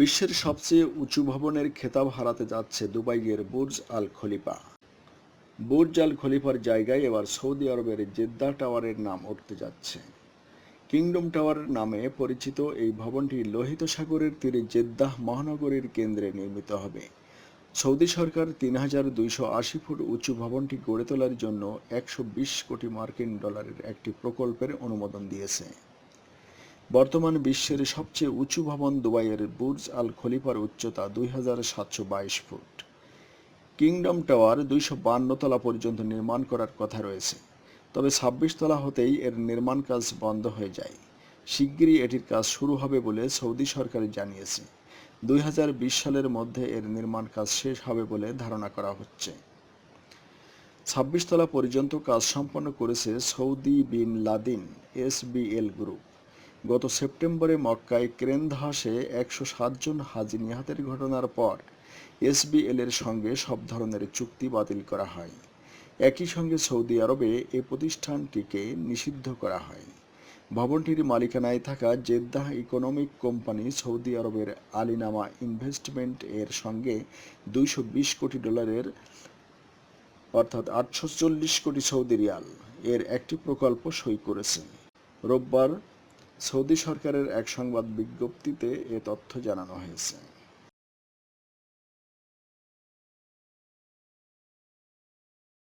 বিশ্বের সবচেয়ে উঁচু ভবনের খেতাব হারাতে যাচ্ছে দুবাইয়ের বুর্জ আল খলিফা। বুর্জ আল খলিফার জায়গায় এবার সৌদি আরবের জেদ্দা টাওয়ারের নাম উঠতে যাচ্ছে। কিংডম টাওয়ার নামে পরিচিত এই ভবনটি লোহিত সাগরের তীরে জেদ্দাহ মহানগরীর কেন্দ্রে নির্মিত হবে। সৌদি সরকার তিন হাজার দুইশো আশি ফুট উঁচু ভবনটি গড়ে তোলার জন্য একশো বিশ কোটি মার্কিন ডলারের একটি প্রকল্পের অনুমোদন দিয়েছে। বর্তমান বিশ্বের সবচেয়ে উঁচু ভবন দুবাইয়ের বুর্জ আল খলিফার উচ্চতা দুই হাজার সাতশো বাইশ ফুট। কিংডম টাওয়ার দুইশো বান্ন তলা পর্যন্ত নির্মাণ করার কথা রয়েছে। তবে ছাব্বিশ তলা হতেই এর নির্মাণ কাজ বন্ধ হয়ে যায়। শিগগিরই এটির কাজ শুরু হবে বলে সৌদি সরকার জানিয়েছে। দুই হাজার বিশ সালের মধ্যে এর নির্মাণ কাজ শেষ হবে বলে ধারণা করা হচ্ছে। ছাব্বিশ তলা পর্যন্ত কাজ সম্পন্ন করেছে Saudi bin Laden SBL group. গত সেপ্টেম্বরে মক্কায় ক্রেন ধসে একশো সাতজন হাজি নিহাতের ঘটনার পর এসবিএল এর সঙ্গে সব ধরনের চুক্তি বাতিল করা হয়। একই সঙ্গে সৌদি আরবে এ প্রতিষ্ঠানটিকে নিষিদ্ধ করা হয়। ভবনটির মালিকানায় থাকা জেদ্দাহ ইকোনমিক কোম্পানি সৌদি আরবের আলিনামা ইনভেস্টমেন্ট এর সঙ্গে দুইশো বিশ কোটি ডলারের, অর্থাৎ আটশো চল্লিশ কোটি সৌদি রিয়াল এর একটি প্রকল্প সই করেছে। রোববার সৌদি সরকারের এক সংবাদ বিজ্ঞপ্তিতে এ তথ্য জানানো হয়েছে।